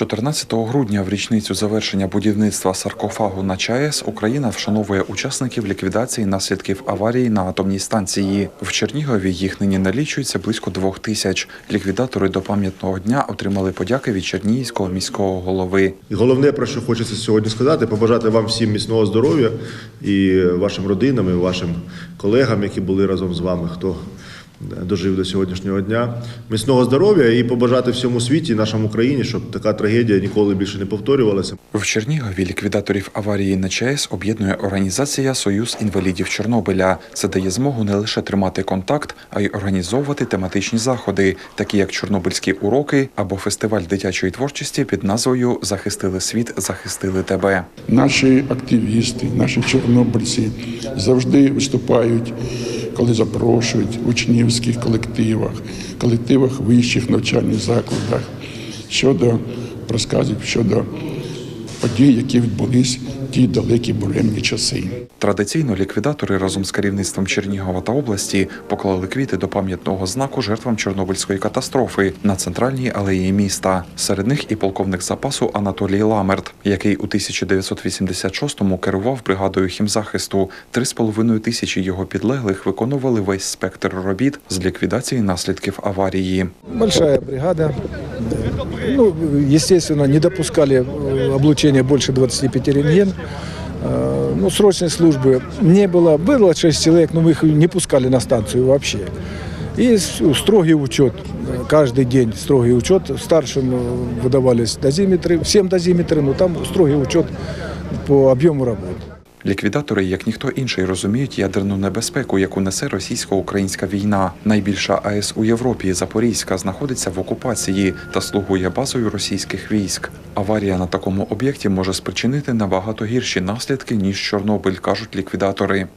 14 грудня в річницю завершення будівництва саркофагу на ЧАЕС Україна вшановує учасників ліквідації наслідків аварії на атомній станції. В Чернігові їх нині налічується близько двох тисяч. Ліквідатори до пам'ятного дня отримали подяки від Чернігівського міського голови. Головне, про що хочеться сьогодні сказати, побажати вам всім міцного здоров'я і вашим родинам, і вашим колегам, які були разом з вами, хто дожив до сьогоднішнього дня. Міцного здоров'я і побажати всьому світі, нашому Україні, щоб така трагедія ніколи більше не повторювалася. В Чернігові ліквідаторів аварії на ЧАЕС об'єднує організація Союз інвалідів Чорнобиля. Це дає змогу не лише тримати контакт, а й організовувати тематичні заходи, такі як Чорнобильські уроки або фестиваль дитячої творчості під назвою Захистили світ, захистили тебе. Наші активісти, наші чорнобильці завжди виступають, коли запрошують в учнівських колективах, колективах вищих навчальних закладах щодо розказів щодо подій, які відбулись в ті далекі буремні часи. Традиційно ліквідатори разом з керівництвом Чернігова та області поклали квіти до пам'ятного знаку жертвам Чорнобильської катастрофи на центральній алеї міста. Серед них і полковник запасу Анатолій Ламерт, який у 1986-му керував бригадою хімзахисту. Три з половиною тисячі його підлеглих виконували весь спектр робіт з ліквідації наслідків аварії. Большая бригада. Ну, естественно, не допускали э, облучения больше 25 рентген. Э, Ну, срочной службы не было. Было 6 человек, но мы их не пускали на станцию вообще. И с- строгий учет. э, Каждый день строгий учет. Старшим э, выдавались дозиметры, всем дозиметры, но там строгий учет по объему работ. Ліквідатори, як ніхто інший, розуміють ядерну небезпеку, яку несе російсько-українська війна. Найбільша АЕС у Європі Запорізька знаходиться в окупації та слугує базою російських військ. Аварія на такому об'єкті може спричинити набагато гірші наслідки ніж Чорнобиль, кажуть ліквідатори.